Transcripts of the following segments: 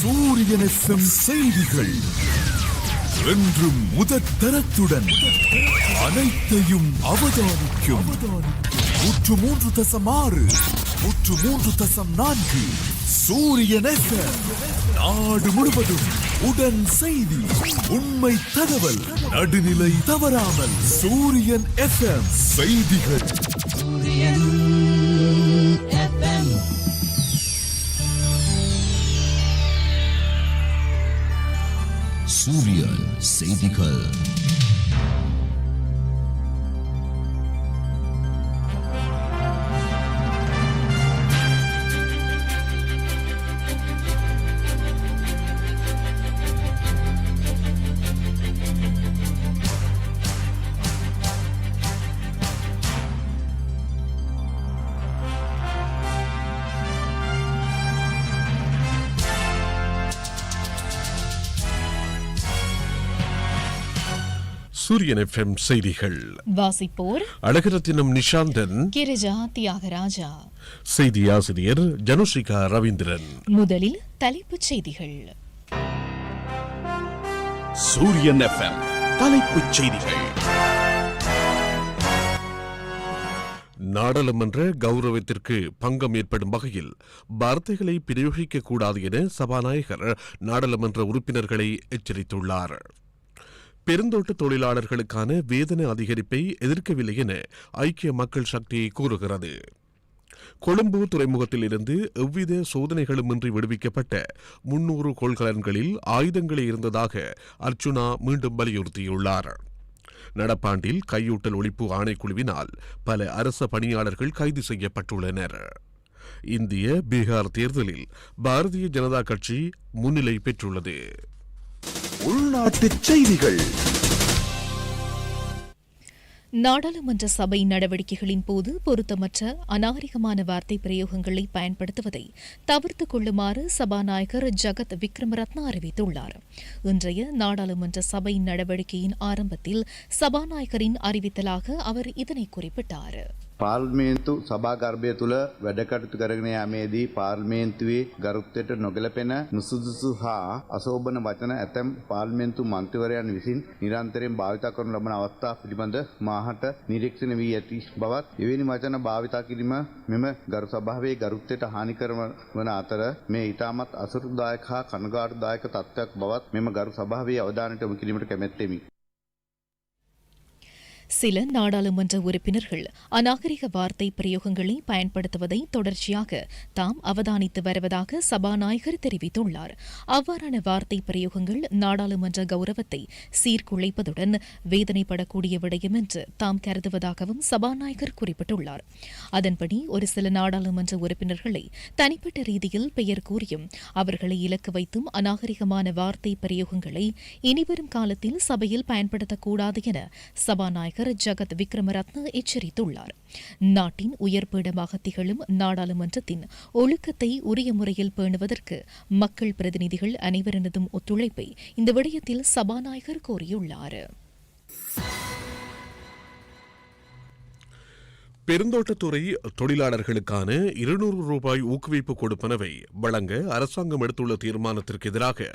சூரியன் எஃப்எம் செய்திகள். என்றும் முதற்தரத்துடன் அனைத்தையும் அவதானிக்கும். நூற்று மூன்று தசம் ஆறு நூற்று மூன்று தசம் நான்கு சூரியன் எஃப்எம். நாடு முழுவதும் உடன் செய்தி உண்மை தகவல் நடுநிலை தவறாமல் சூரியன் எஃப்எம் செய்திகள். சூரியன் செய்திகள் சூரியன் எஃப்எம் செய்திகள். வாசிப்போர். அழகரத்தினம் நிஷாந்தன். கிரிஜா தியாகராஜா. செய்தி ஆசிரியர் ஜனுஷிகா ரவீந்திரன். முதலில் தலைப்புச் செய்திகள். சூரியன் எஃப்எம் தலைப்புச் செய்திகள். நாடாளுமன்ற கௌரவத்திற்கு பங்கம் ஏற்படும் வகையில் வார்த்தைகளை பிரயோகிக்க கூடாது என சபாநாயகர் நாடாளுமன்ற உறுப்பினர்களை எச்சரித்துள்ளார். பெருந்தோட்ட தொழிலாளர்களுக்கான வேதன அதிகரிப்பை எதிர்க்கவில்லை என ஐக்கிய மக்கள் சக்தி கூறுகிறது. கொழும்பு துறைமுகத்தில் இருந்து எவ்வித சோதனைகளுமின்றி விடுவிக்கப்பட்ட முன்னூறு கொள்கலன்களில் ஆயுதங்களே இருந்ததாக அர்ச்சுனா மீண்டும் வலியுறுத்தியுள்ளார். நடப்பாண்டில் கையூட்டல் ஒழிப்பு ஆணைக்குழுவினால் பல அரச பணியாளர்கள் கைது செய்யப்பட்டுள்ளனர். இந்திய பீகார் தேர்தலில் பாரதிய ஜனதா கட்சி முன்னிலை பெற்றுள்ளது. உள்நாட்டு செய்திகள். நாடாளுமன்ற சபை நடவடிக்கைகளின் போது பொருத்தமற்ற அநாகரிகமான வார்த்தை பிரயோகங்களை பயன்படுத்துவதை தவிர்த்துக் கொள்ளுமாறு சபாநாயகர் ஜகத் விக்ரமரத்னா அறிவித்துள்ளார். இன்றைய நாடாளுமன்ற சபை நடவடிக்கையின் ஆரம்பத்தில் சபாநாயகரின் அறிவித்தலாக அவர் இதனை குறிப்பிட்டார். පාර්ලිමේන්තු සභාගර්භය තුළ වැඩකටතු කරගෙන යාමේදී පාර්ලිමේන්තුවේ ගරුත්වයට නොගැලපෙන නුසුදුසු හා අසෝභන වචන ඇතැම් පාර්ලිමේන්තු මන්ත්‍රවරයන් විසින් නිරන්තරයෙන් භාවිතා කරනු ලබන අවස්ථා පිළිබඳ මාහට නිරීක්ෂණ වී ඇති බවත් එවැනි වචන භාවිතා කිරීම මෙම ගරු සභාවේ ගරුත්වයට හානිකර වන අතර මේ ඉතාමත් අසුරුදායක හා කනගාටුදායක තත්ත්වයක් බවත් මෙම ගරු සභාවේ අවධානයට යොමු කිරීමට කැමැත්තෙමි. சில நாடாளுமன்ற உறுப்பினர்கள் அநாகரிக வார்த்தை பிரயோகங்களை பயன்படுத்துவதை தொடர்ச்சியாக தாம் அவதானித்து வருவதாக சபாநாயகர் தெரிவித்துள்ளார். அவ்வாறான வார்த்தை பிரயோகங்கள் நாடாளுமன்ற கௌரவத்தை சீர்குலைப்பதுடன் வேதனைப்படக்கூடிய விடயம் என்று தாம் கருதுவதாகவும் சபாநாயகர் குறிப்பிட்டுள்ளார். அதன்படி ஒரு சில நாடாளுமன்ற உறுப்பினர்களை தனிப்பட்ட ரீதியில் பெயர் கூறியும் அவர்களை இலக்கு வைத்தும் அநாகரிகமான வார்த்தை பிரயோகங்களை இனிவரும் காலத்தில் சபையில் பயன்படுத்தக்கூடாது என சபாநாயகர் ஜகத் விக்ரமரத்ன எச்சரித்துள்ளார். நாட்டின் உயர்பீடமாக திகழும் நாடாளுமன்றத்தின் ஒழுக்கத்தை உரிய முறையில் பேணுவதற்கு மக்கள் பிரதிநிதிகள் அனைவரினதும் ஒத்துழைப்பை இந்த விடயத்தில் சபாநாயகர் கோரியுள்ளார். பெருந்தோட்டத்துறை தொழிலாளர்களுக்கான இருநூறு ரூபாய் ஊக்குவிப்பு கொடுப்பனவை வழங்க அரசாங்கம் எடுத்துள்ள தீர்மானத்திற்கு எதிராக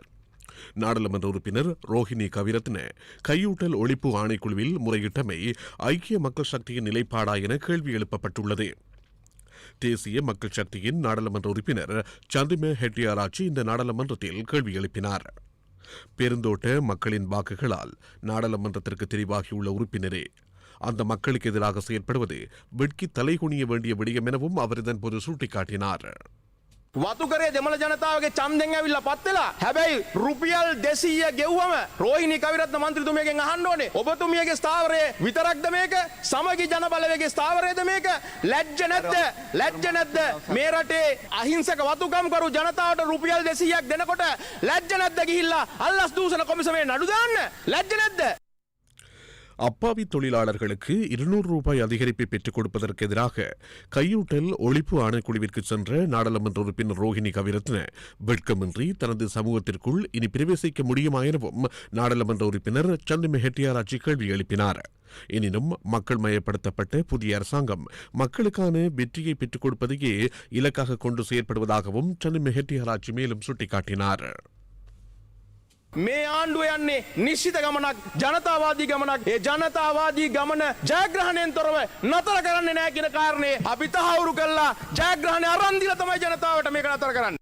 நாடாளுமன்ற உறுப்பினர் ரோஹிணி கவிரத்ன. கையூட்டல் ஒழிப்பு ஆணைக்குழுவில் முறையிட்டமை ஐக்கிய மக்கள் சக்தியின் நிலைப்பாடா என கேள்வி எழுப்பப்பட்டுள்ளது. தேசிய மக்கள் சக்தியின் நாடாளுமன்ற உறுப்பினர் சந்திமே ஹெட்டியாராச்சி இந்த நாடாளுமன்றத்தில் கேள்வி எழுப்பினார். பெருந்தோட்ட மக்களின் வாக்குகளால் நாடாளுமன்றத்திற்கு தெரிவாகியுள்ள உறுப்பினரே அந்த மக்களுக்கு எதிராக செயற்படுவது வெட்கி தலைகுனிய வேண்டிய விடயம் எனவும் அவர் இதன்போது சுட்டிக்காட்டினார். වතුකරේ දෙමළ ජනතාවගේ චන්දෙන් ඇවිල්ලා පත්වෙලා හැබැයි රුපියල් දෙසීය ගෙව්වම රෝහිනි කවිරත්න මන්ත්‍රතුමියගෙන් අහන්න ඕනේ. ඔබතුමියගේ ස්ථාවරය විතරක්ද මේක? සමගි ජනබලවගේ ස්ථාවරයද මේක? ලැජ්ජ නැද්ද? ලැජ්ජ නැද්ද? මේ රටේ අහිංසක වතුකම්කරු ජනතාවට රුපියල් දෙසීයක් දෙනකොට ලැජ්ජ නැද්ද ගිහිල්ලා අල්ලස් දූෂණ කොමිසමේ නඩු දාන්න? ලැජ්ජ නැද්ද? அப்பாவி தொழிலாளர்களுக்கு இருநூறு ரூபாய் அதிகரிப்பை பெற்றுக் கொடுப்பதற்கு எதிராக கையூட்டல் ஒழிப்பு ஆணைக்குழுவிற்கு சென்ற நாடாளுமன்ற உறுப்பினர் ரோஹிணி கவிரத்ன வெட்கமின்றி தனது சமூகத்திற்குள் இனி பிரவேசிக்க முடியுமா எனவும் நாடாளுமன்ற உறுப்பினர் சந்திம ஹெட்டியாராட்சி கேள்வி எழுப்பினார். எனினும் மக்கள் மயப்படுத்தப்பட்ட புதிய அரசாங்கம் மக்களுக்கான வெற்றியை பெற்றுக் கொடுப்பதையே இலக்காக கொண்டு செயற்படுவதாகவும் சந்திம ஹெட்டியாராட்சி மேலும் சுட்டிக்காட்டினார். මේ ආණ්ඩුව යන්නේ නිශ්ිත ගමනක් ජනතාවාදී ගමනක් ඒ ජනතාවාදී ගමන ජයග්‍රහණයෙන් තොරව නතර කරන්න නෑ කියෙන කාරණය අපි තහවුරු කල්ලා ජයග්‍රහණය අරන්දිල තමයි ජනතාවට මේක නතර කරන්න.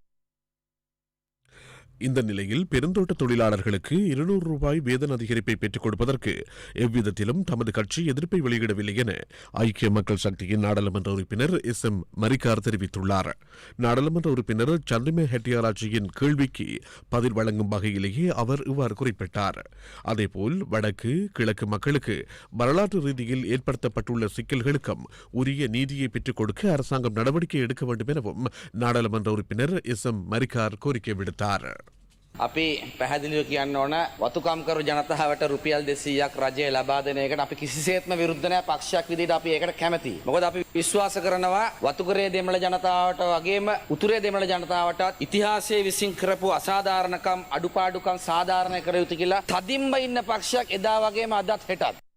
இந்த நிலையில் பெருந்தோட்ட தொழிலாளர்களுக்கு இருநூறு ரூபாய் வேதன அதிகரிப்பை பெற்றுக் கொடுப்பதற்கு எவ்விதத்திலும் தமது கட்சி எதிர்ப்பை வெளியிடவில்லை என ஐக்கிய மக்கள் சக்தியின் நாடாளுமன்ற உறுப்பினர் எஸ் எம் மரிக்கார் தெரிவித்துள்ளார். நாடாளுமன்ற உறுப்பினர் சந்திரமே ஹெட்டியாராட்சியின் கேள்விக்கு பதில் வழங்கும் வகையிலேயே அவர் இவ்வாறு குறிப்பிட்டார். அதேபோல் வடக்கு கிழக்கு மக்களுக்கு வரலாற்று ரீதியில் ஏற்படுத்தப்பட்டுள்ள சிக்கல்களுக்கும் உரிய நீதியை பெற்றுக் கொடுக்க அரசாங்கம் நடவடிக்கை எடுக்க வேண்டும் எனவும் நாடாளுமன்ற உறுப்பினர் எஸ் எம் மரிக்கார் கோரிக்கை விடுத்தார். අපි පැහැදිලිව කියන්න ඕන වතුකම්කරු ජනතාවට රුපියල් දෙසීයක් රජය ලබා දෙන එකට අපි කිසිසේත්ම විරුද්ධනය පක්ෂයක් විදිට අපි ඒකට කැමති. මොකද අපි විශ්වාස කරනවා වතුකරේ දෙමළ ජනතාවට වගේම උතුරේ දෙමළ ජනතාවටත් ඉතිහාසය විසින් කරපු අසාධාරණකම් අඩුපාඩුකම් සාධාරණය කර යුතු කියලා තදිම්බ ඉන්න පක්ෂයක් එදා වගේම අදත් හෙටත්.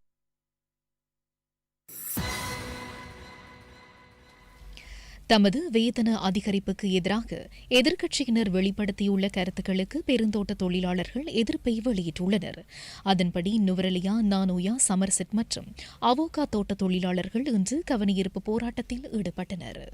தமது வேதன அதிகரிப்புக்கு எதிராக எதிர்க்கட்சியினர் வெளிப்படுத்தியுள்ள கருத்துக்களுக்கு பெருந்தோட்ட தொழிலாளர்கள் எதிர்ப்பை வெளியிட்டுள்ளனர். அதன்படி நுவரலியா நானோயா சமர்செட் மற்றும் அவோகா தோட்ட தொழிலாளர்கள் இன்று கவனியிருப்பு போராட்டத்தில் ஈடுபட்டனர்.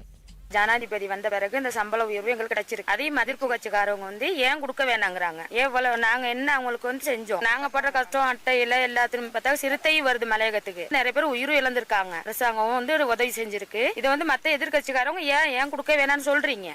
ஜனாதிபதி வந்த பிறகு இந்த சம்பள உயர்வு எங்களுக்கு கிடைச்சிருக்கு. அதையும் மதிப்பு கட்சிக்காரவங்க வந்து ஏன் கொடுக்க வேணாங்கிறாங்க. எவ்வளவு நாங்க என்ன அவங்களுக்கு வந்து செஞ்சோம். நாங்க படுற கஷ்டம் அட்டையில எல்லாத்திலும் பார்த்தா சிறுத்தையும் வருது மலையகத்துக்கு. நிறைய பேர் உயிரும் இழந்திருக்காங்க. அரசாங்கம் வந்து உதவி செஞ்சிருக்கு. இதை வந்து மத்த எதிர்கட்சிக்காரவங்க ஏன் ஏன் கொடுக்க வேணாம்னு சொல்றீங்க?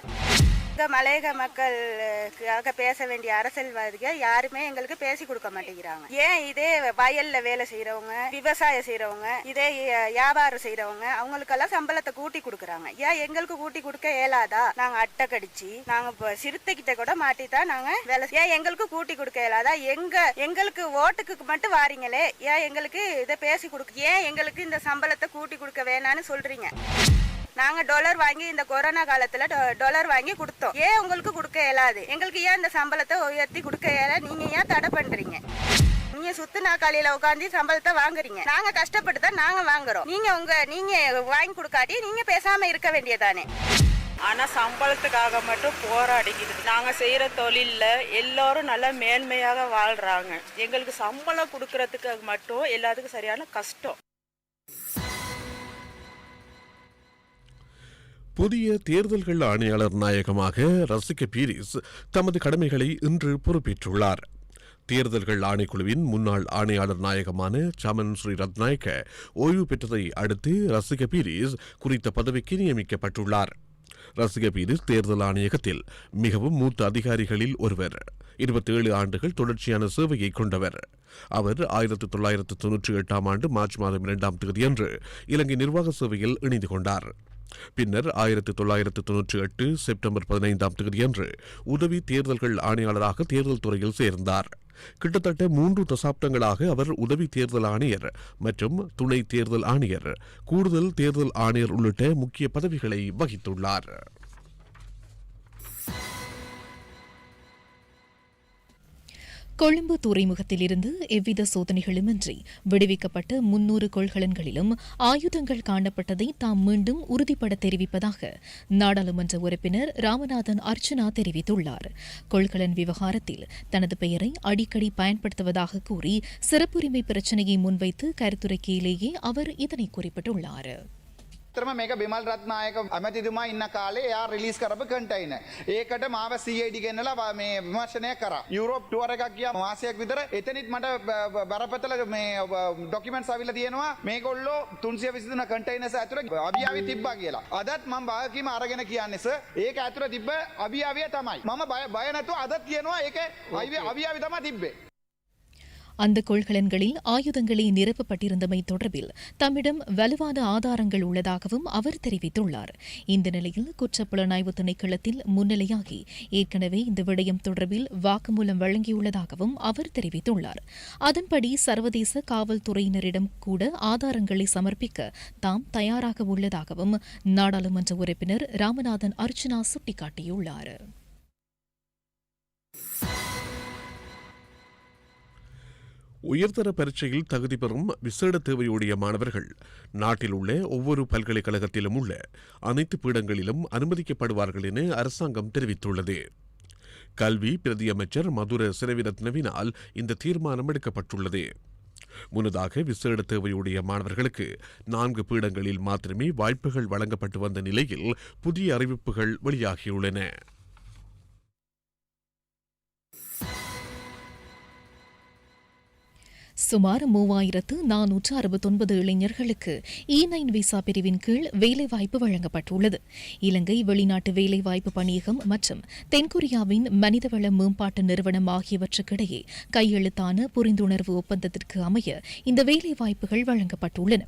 இந்த மலையக மக்களுக்காக பேச வேண்டிய அரசியல்வாதிகள் யாருமே எங்களுக்கு பேசி கொடுக்க மாட்டேங்கிறாங்க. ஏன் இதே வயல்ல வேலை செய்யறவங்க விவசாயம் செய்யறவங்க இதே வியாபாரம் செய்யறவங்க அவங்களுக்கெல்லாம் சம்பளத்தை கூட்டி கொடுக்கறாங்க. ஏன் எங்களுக்கு கூட்டி கொடுக்க இயலாதா? நாங்க அட்டை கடிச்சு நாங்க சிறுத்தைகிட்ட சிறுத்தை கூட மாட்டித்தான் நாங்க வேலை ஏன் எங்களுக்கு கூட்டி கொடுக்க இயலாதா? எங்க எங்களுக்கு ஓட்டுக்கு மட்டும் வாரீங்களே ஏன் எங்களுக்கு இதை பேசி கொடுக்க ஏன் எங்களுக்கு இந்த சம்பளத்தை கூட்டி கொடுக்க வேணான்னு சொல்றீங்க? நாங்க டாலர் வாங்கி இந்த கொரோனா காலத்துல டொ- டாலர் வாங்கி கொடுத்தோம். ஏன் உங்களுக்கு கொடுக்க இயலாது? எங்களுக்கு ஏன் இந்த சம்பளத்தை உயர்த்தி கொடுக்க இயல நீங்க ஏன் தடை பண்றீங்க? நீங்க சுத்து நாக்காளியில உட்காந்து சம்பளத்தை வாங்குறீங்க. நாங்க கஷ்டப்பட்டு தான் நாங்க வாங்குறோம். நீங்க உங்க நீங்க வாங்கி கொடுக்காட்டி நீங்க பேசாம இருக்க வேண்டியதானே? ஆனா சம்பளத்துக்காக மட்டும் போராடிக்கிட்டு நாங்க செய்யற தொழில்ல எல்லாரும் நல்லா மேன்மையாக வாழ்றாங்க. எங்களுக்கு சம்பளம் கொடுக்கறதுக்கு மட்டும் எல்லாத்துக்கும் சரியான கஷ்டம். புதிய தேர்தல்கள் ஆணையாளர் நாயகமாக ரசிக பீரிஸ் தமது கடமைகளை இன்று பொறுப்பேற்றுள்ளார். தேர்தல்கள் ஆணைக்குழுவின் முன்னாள் ஆணையாளர் நாயகமான சமன் ஸ்ரீ ரத்நாயக்க ஓய்வு பெற்றதை அடுத்து ரசிக பீரிஸ் குறித்த பதவிக்கு நியமிக்கப்பட்டுள்ளார். ரசிக பீரிஸ் தேர்தல் ஆணையகத்தில் மிகவும் மூத்த அதிகாரிகளில் ஒருவர். இருபத்தேழு ஆண்டுகள் தொடர்ச்சியான சேவையை கொண்டவர். அவர் ஆயிரத்தி தொள்ளாயிரத்து தொன்னூற்றி எட்டாம் ஆண்டு மார்ச் மாதம் இரண்டாம் தேதியன்று இலங்கை நிர்வாக சேவையில் இணைந்து கொண்டார். பின்னர் ஆயிரத்தி தொள்ளாயிரத்து தொன்னூற்றி எட்டு செப்டம்பர் பதினைந்தாம் தேதியன்று உதவி தேர்தல்கள் ஆணையாளராக தேர்தல் துறையில் சேர்ந்தார். கிட்டத்தட்ட மூன்று தசாப்தங்களாக அவர் உதவி தேர்தல் ஆணையர் மற்றும் துணை தேர்தல் ஆணையர் கூடுதல் தேர்தல் ஆணையர் உள்ளிட்ட முக்கிய பதவிகளை வகித்துள்ளார். கொழும்பு துறைமுகத்திலிருந்து எவ்வித சோதனைகளுமின்றி விடுவிக்கப்பட்ட முன்னூறு கொள்கலன்களிலும் ஆயுதங்கள் காணப்பட்டதை தாம் மீண்டும் உறுதிபட தெரிவிப்பதாக நாடாளுமன்ற உறுப்பினர் ராமநாதன் அர்ச்சனா தெரிவித்துள்ளார். கொள்கலன் விவகாரத்தில் தனது பெயரை அடிக்கடி பயன்படுத்துவதாக கூறி சிறப்புரிமை பிரச்சினையை முன்வைத்து கருத்துரைக்கையிலேயே அவர் இதனை குறிப்பிட்டுள்ளார். තරම මේක බිමල් රත්නායක ඇමතිතුමා ඉන්න කාලේ යා රිලිස් කරප කටයින ඒකට මාව සඩ ගෙන්නලා මේ විමර්ශනය කර. යුරෝප් ටුවර එකක් කිය මාසයක් විතර. එතනිත් මට බරපතල මේ ඩොකිමෙන්ට් සවිල තියෙනවා. මේ කොල්ලෝ තුන්සිය විසිතුන කටයිනස ඇතුර අභියාව තිබ්බා කියලා. අදත් මං භාගකීම අරගෙන කියන්නෙස ඒක ඇතුර තිබ්බ අභියාවිය තමයි. මම බය බයනැතු අදත් කියනවා. ඒක අයිව අභියාවි තම තිබ්බේ. அந்த கொள்கலன்களில் ஆயுதங்களை நிரப்பப்பட்டிருந்தமை தொடர்பில் தம்மிடம் வலுவான ஆதாரங்கள் உள்ளதாகவும் அவர் தெரிவித்துள்ளார். இந்த நிலையில் குற்றப்புலனாய்வு திணைக்களத்தில் முன்னிலையாகி ஏற்கனவே இந்த விடயம் தொடர்பில் வாக்குமூலம் வழங்கியுள்ளதாகவும் அவர் தெரிவித்துள்ளார். அதன்படி சர்வதேச காவல்துறையினரிடம் கூட ஆதாரங்களை சமர்ப்பிக்க தாம் தயாராக உள்ளதாகவும் நாடாளுமன்ற உறுப்பினர் ராமநாதன் அர்ச்சனா சுட்டிக்காட்டியுள்ளார். உயர்தர பரீட்சையில் தகுதி பெறும் விசேட தேவையுடைய மாணவர்கள். நாட்டில் உள்ள ஒவ்வொரு பல்கலைக்கழகத்திலும் உள்ள அனைத்து பீடங்களிலும் அனுமதிக்கப்படுவார்கள் என அரசாங்கம் தெரிவித்துள்ளது. கல்வி பிரதியமைச்சர் மதுர சிறவிரத்னவினால் இந்த தீர்மானம் எடுக்கப்பட்டுள்ளது. முன்னதாக விசேட தேவையுடைய மாணவர்களுக்கு நான்கு பீடங்களில் மாத்திரமே வாய்ப்புகள் வழங்கப்பட்டு வந்த நிலையில் புதிய அறிவிப்புகள் வெளியாகியுள்ளன. சுமார் மூவாயிரத்து நானூற்று அறுபத்தொன்பது இளைஞர்களுக்கு இ நைன் விசா பிரிவின் கீழ் வேலைவாய்ப்பு வழங்கப்பட்டுள்ளது. இலங்கை வெளிநாட்டு வேலைவாய்ப்பு பணியகம் மற்றும் தென்கொரியாவின் மனிதவள மேம்பாட்டு நிறுவனம் ஆகியவற்றுக்கிடையே கையெழுத்தான புரிந்துணர்வு ஒப்பந்தத்திற்கு அமைய இந்த வேலைவாய்ப்புகள் வழங்கப்பட்டுள்ளன.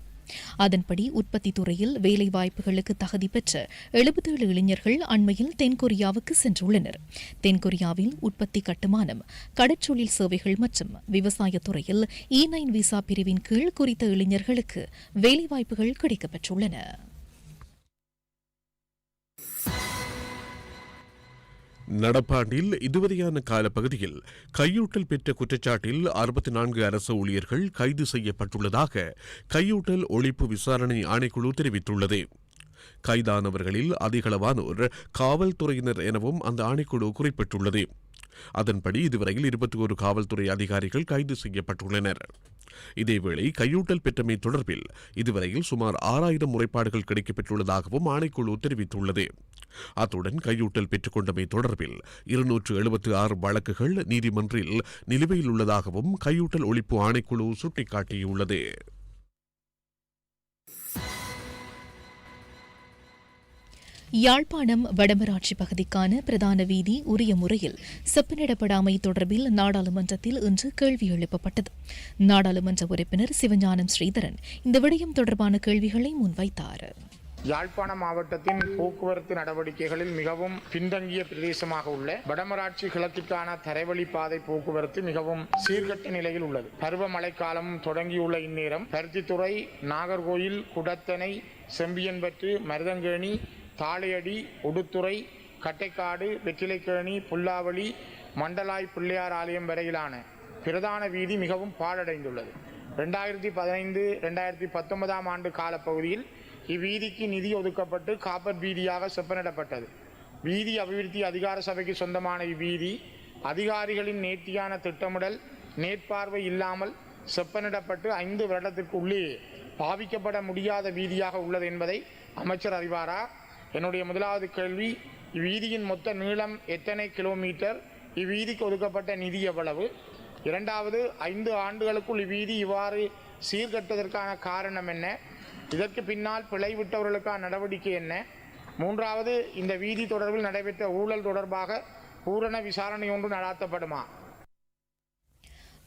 அதன்படி உற்பத்தி துறையில் வேலைவாய்ப்புகளுக்கு தகுதி பெற்ற எழுபத்தேழு இளைஞர்கள் அண்மையில் தென்கொரியாவுக்கு சென்றுள்ளனர். தென்கொரியாவில் உற்பத்தி கட்டுமானம் கடற்றொழில் சேவைகள் மற்றும் விவசாயத் துறையில் இ நைன் விசா பிரிவின் கீழ் குறித்த இளைஞர்களுக்கு வேலைவாய்ப்புகள் கிடைக்கப்பெற்றுள்ளன. நடப்பாண்டில் இதுவரையான காலப்பகுதியில் கையூட்டல் பெற்ற குற்றச்சாட்டில் அறுபத்தி நான்கு அரசு ஊழியர்கள் கைது செய்யப்பட்டுள்ளதாக கையூட்டல் ஒழிப்பு விசாரணை ஆணைக்குழு தெரிவித்துள்ளது. கைதானவர்களில் அதிகளவானோர் காவல்துறையினர் எனவும் அந்த ஆணைக்குழு குறிப்பிட்டுள்ளது. அதன்படி இதுவரையில் இருபத்தி ஒரு காவல்துறை அதிகாரிகள் கைது செய்யப்பட்டுள்ளனர். இதேவேளை கையூட்டல் பெற்றமை தொடர்பில் இதுவரையில் சுமார் ஆறாயிரம் முறைப்பாடுகள் கிடைக்கப்பெற்றுள்ளதாகவும் ஆணைக்குழு தெரிவித்துள்ளது. அத்துடன் கையூட்டல் பெற்றுக்கொண்டமை தொடர்பில் இருநூற்று எழுபத்து ஆறு வழக்குகள் நீதிமன்றில் நிலுவையில் உள்ளதாகவும் கையூட்டல் ஒழிப்பு ஆணைக்குழு சுட்டிக்காட்டியுள்ளது. யாழ்ப்பாணம் வடமராட்சி பகுதிக்கான பிரதான வீதி உரிய முறையில் செப்பனிடப்படாமை தொடர்பில் நாடாளுமன்றத்தில் இன்று கேள்வி எழுப்பப்பட்டது. நாடாளுமன்ற உறுப்பினர் சிவஞானம் ஸ்ரீதரன் இந்த விடயம் தொடர்பான கேள்விகளை முன்வைத்தார். யாழ்ப்பாண மாவட்டத்தின் போக்குவரத்து நடவடிக்கைகளில் மிகவும் பின்தங்கிய பிரதேசமாக உள்ள வடமராட்சி கிழக்கிற்கான தரைவழி பாதை போக்குவரத்து மிகவும் சீர்கட்ட நிலையில் உள்ளது. பருவமழை காலம் தொடங்கியுள்ள இந்நேரம் பருத்தித்துறை நாகர்கோயில் குடத்தனை செம்பியன்பற்று மருதங்கேணி தாளையடி உடுத்துறை கட்டைக்காடு வெற்றிலைக்கிழனி புல்லாவளி மண்டலாய் பிள்ளையார் ஆலயம் வரையிலான பிரதான வீதி மிகவும் பாழடைந்துள்ளது. ரெண்டாயிரத்தி பதினைந்து ரெண்டாயிரத்தி பத்தொன்பதாம் ஆண்டு காலப்பகுதியில் இவ்வீதிக்கு நிதி ஒதுக்கப்பட்டு காப்பர் வீதியாக செப்பனிடப்பட்டது. வீதி அபிவிருத்தி அதிகார சபைக்கு சொந்தமான இவ்வீதி அதிகாரிகளின் நேர்த்தியான திட்டமிடல் நேர்பார்வை இல்லாமல் செப்பனிடப்பட்டு ஐந்து வருடத்திற்கு உள்ளே பாவிக்கப்பட முடியாத வீதியாக உள்ளது என்பதை அமைச்சர் அறிவாரா? என்னுடைய முதலாவது கேள்வி இவ்வீதியின் மொத்த நீளம் எத்தனை கிலோமீட்டர்? இவ்வீதிக்கு ஒதுக்கப்பட்ட நிதி எவ்வளவு? இரண்டாவது ஐந்து ஆண்டுகளுக்குள் இவ்வீதி இவ்வாறு சீர்கட்டுவதற்கான காரணம் என்ன? இதற்கு பின்னால் பிழை விட்டவர்களுக்கான நடவடிக்கை என்ன? மூன்றாவது இந்த வீதி தொடர்பில் நடைபெற்ற ஊழல் தொடர்பாக பூரண விசாரணை ஒன்று நடாத்தப்படுமா?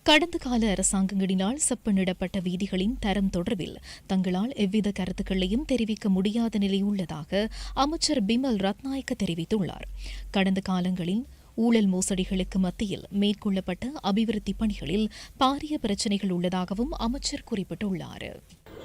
கடந்த கால அரசாங்கங்களினால் செப்பனிடப்பட்ட வீதிகளின் தரம் தொடர்பில் தங்களால் எவ்வித கருத்துக்களையும் தெரிவிக்க முடியாத நிலை உள்ளதாக அமைச்சர் பிமல் ரத்நாயக்க தெரிவித்துள்ளார். கடந்த காலங்களில் ஊழல் மோசடிகளுக்கு மத்தியில் மேற்கொள்ளப்பட்ட அபிவிருத்தி பணிகளில் பாரிய பிரச்சினைகள் உள்ளதாகவும் அமைச்சர் குறிப்பிட்டுள்ளார்.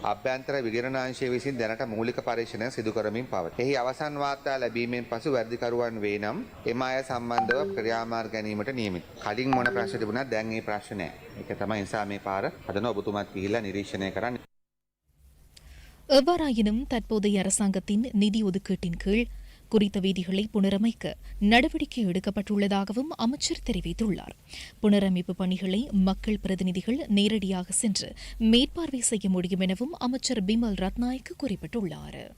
අභ්‍යන්තර විගරණංශය විසින් දැනට මූලික පර්ේෂණය සිදු කරමින් පවත්. එහි අවසන් වාර්තා ලැබීමෙන් පසු වැරදිකරුවන් වේ නම් එම අය සම්බන්ධව ක්‍රියාමාර් ගැනීමට නියමිත. කලින් මොන ප්‍රශ්න තිබුණත් දැන් ඒ ප්‍රශ්න නැහැ. ඒක තමයි නිසා මේ පාර අදන ඔබතුමත් ගිහිල්ලා නිරීක්ෂණය කරන්න. எவ்வாறாயினும் தற்போதைய அரசாங்கத்தின் நிதி ஒதுக்கீட்டின் கீழ் குறித்த வீதிகளை புனரமைக்க நடவடிக்கை எடுக்கப்பட்டுள்ளதாகவும் அமைச்சர் தெரிவித்துள்ளார். புனரமைப்பு பணிகளை மக்கள் பிரதிநிதிகள் நேரடியாக சென்று மேற்பார்வை செய்ய முடியும் எனவும் அமைச்சர் பிமல் ரத்நாயக்கு குறிப்பிட்டுள்ளார்.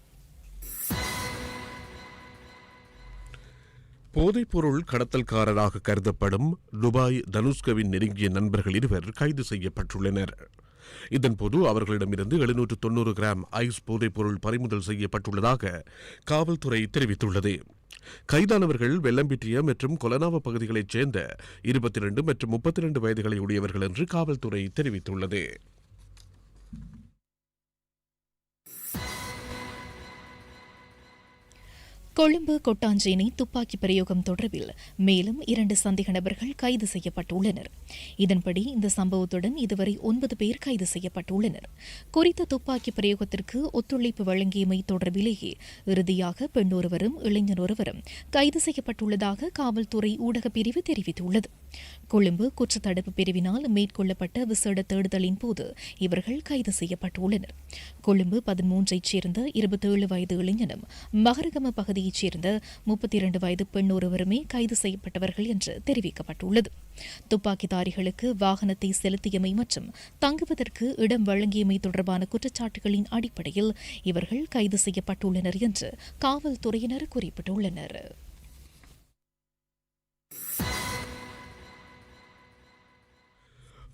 போதைப்பொருள் கடத்தல்காரராக கருதப்படும் துபாய் தனுஷ்கவின் நெருங்கிய நண்பர்கள் இருவர் கைது செய்யப்பட்டுள்ளனர். இதன்போது அவர்களிடமிருந்து எழுநூற்று தொன்னூறு கிராம் ஐஸ் போதைப்பொருள் பறிமுதல் செய்யப்பட்டுள்ளதாக காவல்துறை தெரிவித்துள்ளது. கைதானவர்கள் வெள்ளம்பிட்டிய மற்றும் கொலனாவ பகுதிகளைச் சேர்ந்த இருபத்தி இரண்டு மற்றும் முப்பத்தி இரண்டு வயதுகளை உடையவர்கள் என்று காவல்துறை தெரிவித்துள்ளது. கொழும்பு கொட்டாஞ்சேனை துப்பாக்கி பிரயோகம் தொடர்பில் மேலும் இரண்டு சந்தேக நபர்கள் கைது செய்யப்பட்டுள்ளனர். இதன்படி இந்த சம்பவத்துடன் இதுவரை ஒன்பது பேர் கைது செய்யப்பட்டுள்ளனர். குறித்த துப்பாக்கி பிரயோகத்திற்கு ஒத்துழைப்பு வழங்கியமை தொடர்பிலேயே இறுதியாக பெண்ணொருவரும் இளைஞர் ஒருவரும் கைது செய்யப்பட்டுள்ளதாக காவல்துறை ஊடகப் பிரிவு தெரிவித்துள்ளது. கொழும்பு குற்றத்தடுப்பு பிரிவினால் மேற்கொள்ளப்பட்ட விசேட தேடுதலின் போது இவர்கள் கைது செய்யப்பட்டுள்ளனர். கொழும்பு பதிமூன்றைச் சேர்ந்த இருபத்தேழு வயது இளைஞனும் மகரகம பகுதியைச் சேர்ந்த முப்பத்தி இரண்டு வயது பெண் ஒருவருமே கைது செய்யப்பட்டவர்கள் என்று தெரிவிக்கப்பட்டுள்ளது. துப்பாக்கிதாரிகளுக்கு வாகனத்தை செலுத்தியமை மற்றும் தங்குவதற்கு இடம் வழங்கியமை தொடர்பான குற்றச்சாட்டுகளின் அடிப்படையில் இவர்கள் கைது செய்யப்பட்டுள்ளனர் என்று காவல்துறையினர் குறிப்பிட்டுள்ளனர்.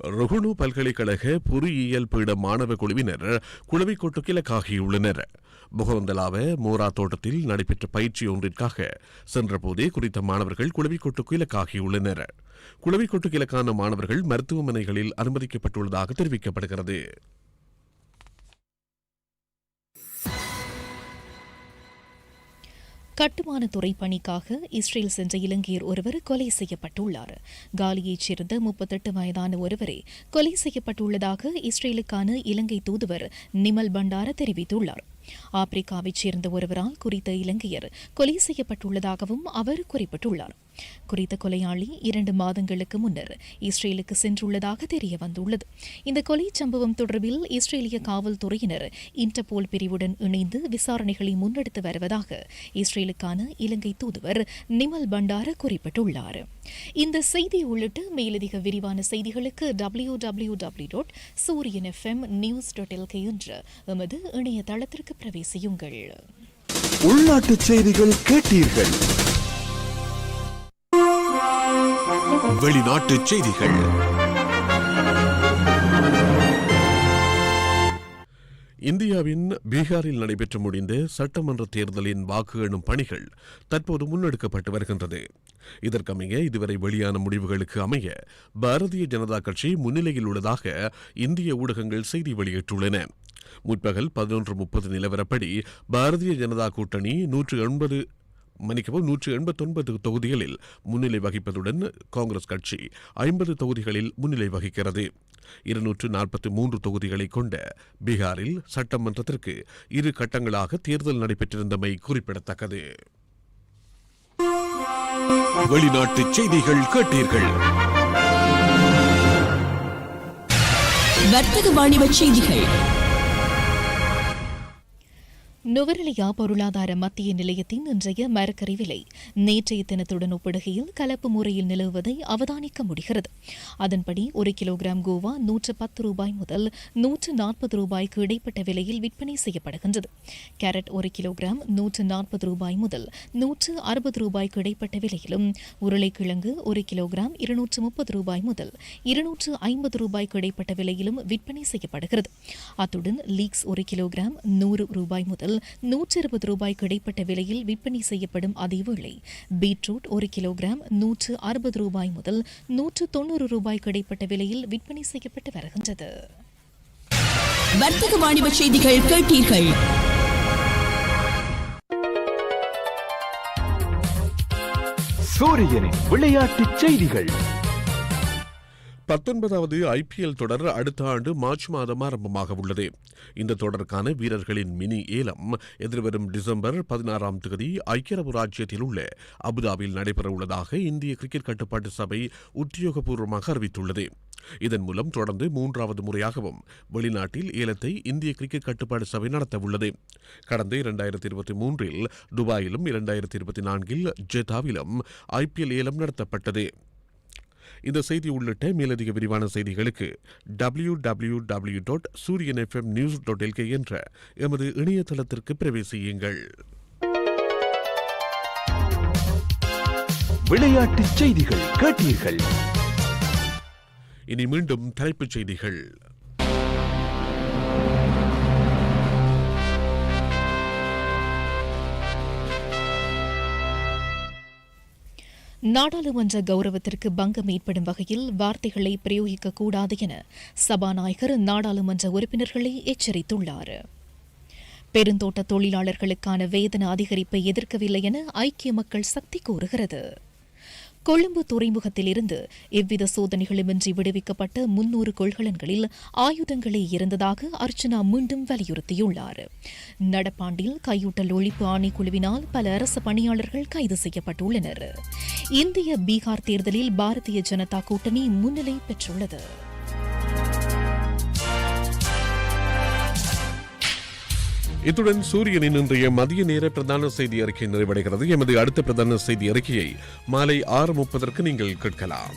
ருகுணு பல்கலைக்கழக பொறியியல் பீட மாணவ குழுவினர் குளவிக்கோட்டு கிழக்காகியுள்ளனர். முகவந்தலாவ மோரா தோட்டத்தில் நடைபெற்ற பயிற்சி ஒன்றிற்காக சென்றபோதே குறித்த மாணவர்கள் குளவிக்கோட்டு கிழக்காகியுள்ளனர். குளவிக்கோட்டு கிழக்கான மாணவர்கள் மருத்துவமனைகளில் அனுமதிக்கப்பட்டுள்ளதாக தெரிவிக்கப்படுகிறது. கட்டுமான துறை பணிக்காக இஸ்ரேல் சென்ற இலங்கையர் ஒருவர் கொலை செய்யப்பட்டுள்ளார். காலியைச் சேர்ந்த முப்பத்தெட்டு வயதான ஒருவரே கொலை செய்யப்பட்டுள்ளதாக இஸ்ரேலுக்கான இலங்கை தூதுவர் நிமல் பண்டார தெரிவித்துள்ளார். ஆப்பிரிக்காவைச் சேர்ந்த ஒருவரால் குறித்த இலங்கையர் கொலை செய்யப்பட்டுள்ளதாகவும் அவர் குறிப்பிட்டுள்ளார். குறித்த கொலையாளி இரண்டு மாதங்களுக்கு முன்னர் இஸ்ரேலுக்கு சென்றுள்ளதாக தெரிய வந்துள்ளது இந்த கொலை சம்பவம் தொடர்பில் இஸ்ரேலிய காவல்துறையினர் இன்டர்போல் பிரிவுடன் இணைந்து விசாரணைகளை முன்னெடுத்து வருவதாக இஸ்ரேலுக்கான இலங்கை தூதுவர் நிமல் பண்டார குறிப்பிட்டுள்ளார். இந்த செய்தி உள்ளிட்ட மேலதிக விரிவான செய்திகளுக்கு W W W dot Sooriyan FM news dot LK என்ற எமது இணையதளத்திற்கு பிரவேசியுங்கள். உள்நாட்டு செய்திகள் கேட்டீர்கள். வெளிநாட்டு செய்திகள். இந்தியாவின் பீகாரில் நடைபெற்று முடிந்த சட்டமன்ற தேர்தலின் வாக்கு எண்ணும் பணிகள் தற்போது முன்னெடுக்கப்பட்டு வருகின்றது. இதற்கமைய இதுவரை வெளியான முடிவுகளுக்கு அமைய பாரதிய ஜனதா கட்சி முன்னிலையில் உள்ளதாக இந்திய ஊடகங்கள் செய்தி வெளியிட்டுள்ளன. முற்பகல் பதினொன்று முப்பது நிலவரப்படி பாரதிய ஜனதா கூட்டணி நூற்று எண்பது மன்னிக்கவும் நூற்று எண்பத்தொன்பது தொகுதிகளில் முன்னிலை வகிப்பதுடன் காங்கிரஸ் கட்சி ஐம்பது தொகுதிகளில் முன்னிலை வகிக்கிறது. இருநூற்று நாற்பத்தி மூன்று தொகுதிகளை கொண்ட பீகாரில் சட்டமன்றத்திற்கு இரு கட்டங்களாக தேர்தல் நடைபெற்றிருந்தமை குறிப்பிடத்தக்கது. வெளிநாட்டு செய்திகள் கேட்டீர்கள். வர்த்தக வாணிப செய்திகள். நுவரெலியா பொருளாதார மத்திய நிலையத்தின் இன்றைய மரக்கறி விலை. நேற்றைய தினத்துடன் ஒப்பிடுகையில் கலப்பு முறையில் நிலவுவதை அவதானிக்க முடிகிறது. அதன்படி ஒரு கிலோகிராம் கோவா நூற்று பத்து ரூபாய் முதல் நூற்று நாற்பது ரூபாய்க்கு இடைப்பட்ட விலையில் விற்பனை செய்யப்படுகின்றது. கேரட் ஒரு கிலோகிராம் நூற்று நாற்பது ரூபாய் முதல் நூற்று அறுபது ரூபாய்க்கு இடைப்பட்ட விலையிலும் உருளைக்கிழங்கு ஒரு கிலோகிராம் இருநூற்று முப்பது ரூபாய் முதல் இருநூற்று ஐம்பது ரூபாய்க்கு இடைப்பட்ட விலையிலும் விற்பனை செய்யப்படுகிறது. அத்துடன் லீக்ஸ் ஒரு கிலோகிராம் நூறு ரூபாய் முதல் நூற்று இருபது ரூபாய்க்கு இடைப்பட்ட விலையில் விற்பனை செய்யப்படும் அதேவேளை பீட்ரூட் ஒரு கிலோகிராம் நூற்று அறுபது ரூபாய் முதல் நூற்று தொண்ணூறு ரூபாய்க்கு இடைப்பட்ட விலையில் விற்பனை செய்யப்பட்டு வருகின்றது. வர்த்தக வாணிப செய்திகள் கேட்டீர்கள். சூரியனின் விளையாட்டு செய்திகள். பத்தொன்பதாவது ஐபிஎல் தொடர் அடுத்த ஆண்டு மார்ச் மாதம் ஆரம்பமாக உள்ளது. இந்த தொடருக்கான வீரர்களின் மினி ஏலம் எதிர்வரும் டிசம்பர் பதினாறாம் தேதி ஐக்கிய அரபு ராஜ்யத்தில் உள்ள அபுதாபியில் நடைபெறவுள்ளதாக இந்திய கிரிக்கெட் கட்டுப்பாட்டு சபை உத்தியோகபூர்வமாக அறிவித்துள்ளது. இதன் மூலம் தொடர்ந்து மூன்றாவது முறையாகவும் வெளிநாட்டில் ஏலத்தை இந்திய கிரிக்கெட் கட்டுப்பாடு சபை நடத்தவுள்ளது கடந்த இரண்டாயிரத்தி இருபத்தி மூன்றில் துபாயிலும் இரண்டாயிரத்தி இருபத்தி நான்கில் ஜெதாவிலும் ஐபிஎல் ஏலம் நடத்தப்பட்டது. இந்த செய்தி உள்ளிட்ட மேலதிக விரிவான செய்திகளுக்கு W W W dot Sooriyan FM news dot LK என்ற எமது இணையதளத்திற்கு பிரவேசியுங்கள் விளையாட்டு செய்திகள் கேட்டீர்கள். இனி மீண்டும் தலைப்புச் செய்திகள். நாடாளுமன்ற கௌரவத்திற்கு பங்கம் ஏற்படும் வகையில் வார்த்தைகளை பிரயோகிக்கக்கூடாது என சபாநாயகர் நாடாளுமன்ற உறுப்பினர்களை எச்சரித்துள்ளார். பெருந்தோட்ட தொழிலாளர்களுக்கான வேதன அதிகரிப்பை எதிர்க்கவில்லை என ஐக்கிய மக்கள் சக்தி கூறுகிறது. கொழும்பு துறைமுகத்திலிருந்து எவ்வித சோதனைகளுமின்றி விடுவிக்கப்பட்ட முன்னூறு கொள்கலன்களில் ஆயுதங்களே இருந்ததாக அர்ச்சனா மீண்டும் வலியுறுத்தியுள்ளார். நடப்பாண்டில் கையூட்டல் ஒழிப்பு ஆணைக்குழுவினால் பல அரசு பணியாளர்கள் கைது செய்யப்பட்டுள்ளனர். இந்திய பீகார் தேர்தலில் பாரதிய ஜனதா கூட்டணி முன்னிலை பெற்றுள்ளது. இத்துடன் சூரியனின் இன்றைய மதிய நேர பிரதான செய்தி அறிக்கை நிறைவடைகிறது. எமது அடுத்த பிரதான செய்தி அறிக்கையை மாலை ஆறு முப்பதற்கு நீங்கள் கேட்கலாம்.